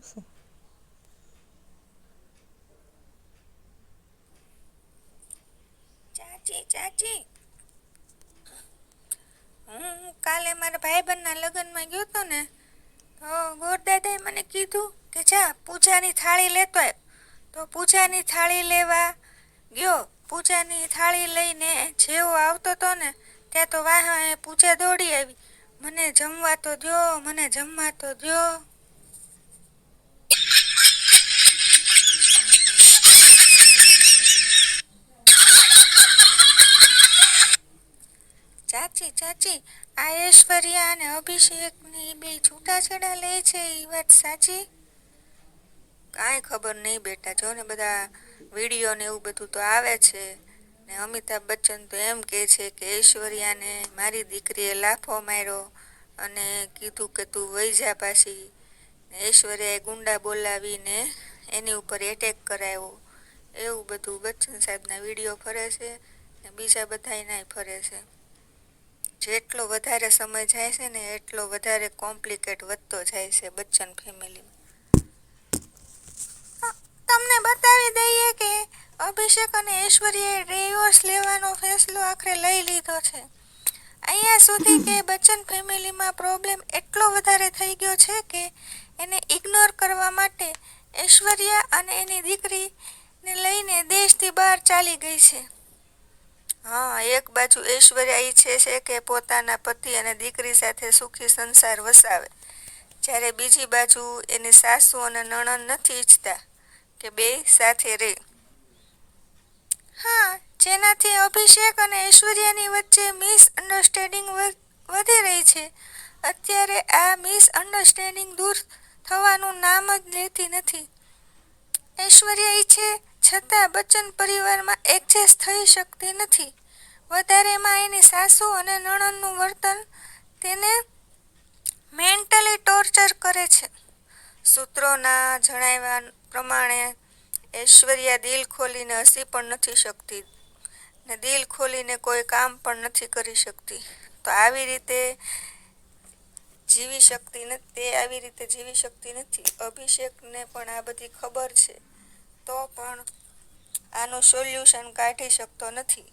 છે ચાચી ચાચી. હું કાલે મારા ભાઈબંધના લગ્નમાં ગયો તો ને, તો ગોરદાદાએ મને કીધું કે જા, પૂજાની થાળી લેતો તો પૂજાની થાળી લેવા ગયો. પૂજાની થાળી લઈને જેવો આવતો તો ને, ત્યાં તો વાહ પૂજા દોડી આવી. મને જમવા તો દ્યો, મને જમવા તો દ્યો. ચાચી ચાચી આ ઐશ્વર્યા અને અભિષેકની બે છૂટાછેડા લે છે એ વાત સાચી? કાંઈ ખબર નહીં બેટા, જો ને બધા વીડિયો ને એવું બધું તો આવે છે. ને અમિતાભ બચ્ચન તો એમ કહે છે કે ઐશ્વર્યાને મારી દીકરીએ લાફો માર્યો અને કીધું કે તું વહી જા પાછી. ઐશ્વર્યાએ ગુંડા બોલાવીને એની ઉપર એટેક કરાવ્યો એવું બધું બચ્ચન સાહેબના વીડિયો ફરે છે ને બીજા બધાયનાય ફરે છે. જેટલો વધારે સમય જાય છે ને એટલો વધારે કોમ્પ્લિકેટ વધતો જાય છે બચ્ચન ફેમિલીમાં તમને બતાવી દઈએ કે અભિષેક અને ઐશ્વર્યાએ ડિવોર્સ લેવાનો ફેસલો આખરે લઈ લીધો છે. અહીંયા સુધી કે બચ્ચન ફેમિલીમાં પ્રોબ્લેમ એટલો વધારે થઈ ગયો છે કે એને ઇગ્નોર કરવા માટે ઐશ્વર્યા અને એની દીકરીને લઈને દેશથી બહાર ચાલી ગઈ છે. હા, એક બાજુ ઐશ્વર્યા ઈચ્છે છે કે પોતાના પતિ અને દીકરી સાથે સુખી સંસાર વસાવે. જ્યારે બીજી બાજુ એની સાસુ અને નણંદ નથી ઈચ્છતા કે બે સાથે રહે હા, જેનાથી અભિષેક અને ઐશ્વર્યાની વચ્ચે મિસઅન્ડરસ્ટેન્ડિંગ વધી રહી છે. અત્યારે આ મિસઅન્ડરસ્ટેન્ડિંગ દૂર થવાનું નામ જ લેતી નથી. ઐશ્વર્યા ઈચ્છે છતાં બચ્ચન પરિવારમાં એડજસ્ટ થઈ શકતી નથી. વધારેમાં એની સાસુ અને નણંદનું વર્તન તેને મેન્ટલી ટોર્ચર કરે છે. સૂત્રોના જણાવ્યા પ્રમાણે, ઐશ્વર્યા દિલ ખોલીને હસી પણ નથી શકતી ને દિલ ખોલીને કોઈ કામ પણ નથી કરી શકતી. તો આવી રીતે જીવી શકતી નથી તે આવી રીતે જીવી શકતી નથી. અભિષેકને પણ આ બધી ખબર છે. તો પણ આનું સોલ્યુશન કાઢી શકતો નથી.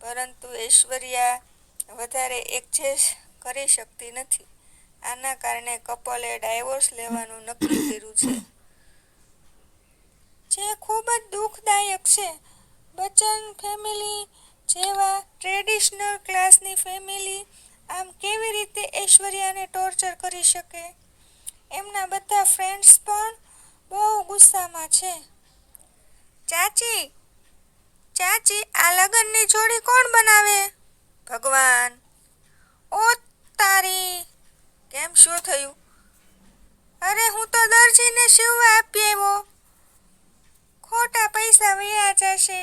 પરંતુ ઐશ્વર્યા વધારે એડજસ્ટ કરી શકતી નથી. આના કારણે કપલે ડાયવોર્સ લેવાનું નક્કી કર્યું છે. જે ખૂબ જ દુઃખદાયક છે. બચ્ચન ફેમિલી જેવા ટ્રેડિશનલ ક્લાસની ફેમિલી આમ કેવી રીતે ઐશ્વર્યાને ટોર્ચર કરી શકે? એમના બધા ફ્રેન્ડ્સ પણ બહુ ગુસ્સામાં છે. ચાચી ચાચી, આ લગ્નની જોડી કોણ બનાવે? ભગવાન, ઓ તારી, કેમ શું થયું? અરે હું તો દરજીને શિવવા આપી આવ્યો. ખોટા પૈસા વયા જશે.